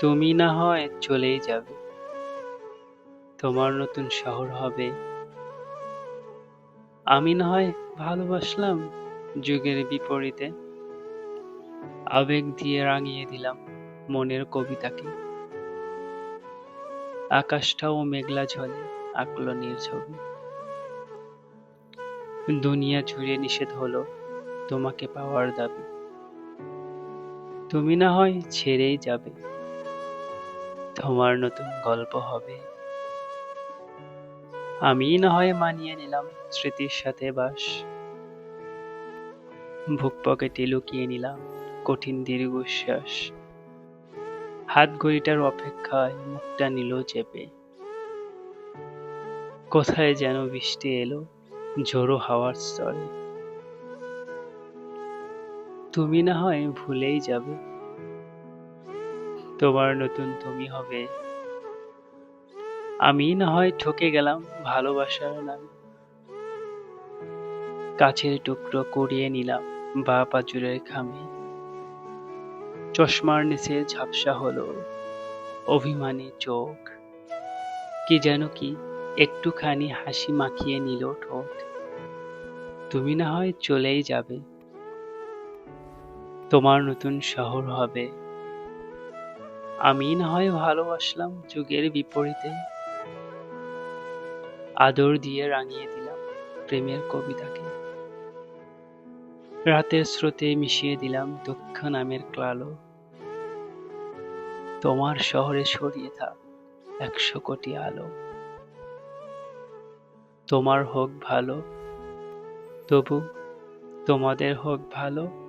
তুমি না হয় চলেই যাবে। তোমার নতুন শহর হবে। আমি না হয় ভালোবাসলাম যুগের বিপরীতে। আবেগ দিয়ে রাঙিয়ে দিলাম মনের কবিতাকে। আকাশটাও মেঘলা ঝলে আঁকলো ছবি। দুনিয়া জুড়ে নিষেধ হলো তোমাকে পাওয়ার দাবি। তুমি না হয় ছেড়েই যাবে। তোমার নতুন গল্প হবে। আমি না হয় মানিয়ে নিলাম স্মৃতির সাথে বাস। বুক পকেটে লুকিয়ে নিলাম কঠিন দীর্ঘশ্বাস। হাত ঘড়িটার অপেক্ষায় মুখটা নিল চেপে। কোথায় যেন বৃষ্টি এলো, ঝোড়ো হাওয়ার স্তরে। তুমি না হয় ভুলেই যাবে তোমার নতুন তুমি হবে। আমি না হয় ঠকে গেলাম ভালোবাসার নামে। কাছের টুকরো করিয়ে নিলাম বা পাজুরের খামে। চশমার নিচে ঝাপসা হলো অভিমানী চোখ। কি যেন কি একটুখানি হাসি মাখিয়ে নিল ঠোঁট। তুমি না হয় চলেই যাবে। তোমার নতুন শহর হবে। আমি না হয় ভালোবাসলাম যুগের বিপরীতে। আদর দিয়ে রাঙিয়ে দিলাম প্রেমের কবিতাকে। রাতের স্রোতে মিশিয়ে দিলাম দুঃখ নামের ক্লালো। তোমার শহরে সরিয়ে থাক একশো কোটি আলো। তোমার হোক ভালো, তবু তোমাদের হোক ভালো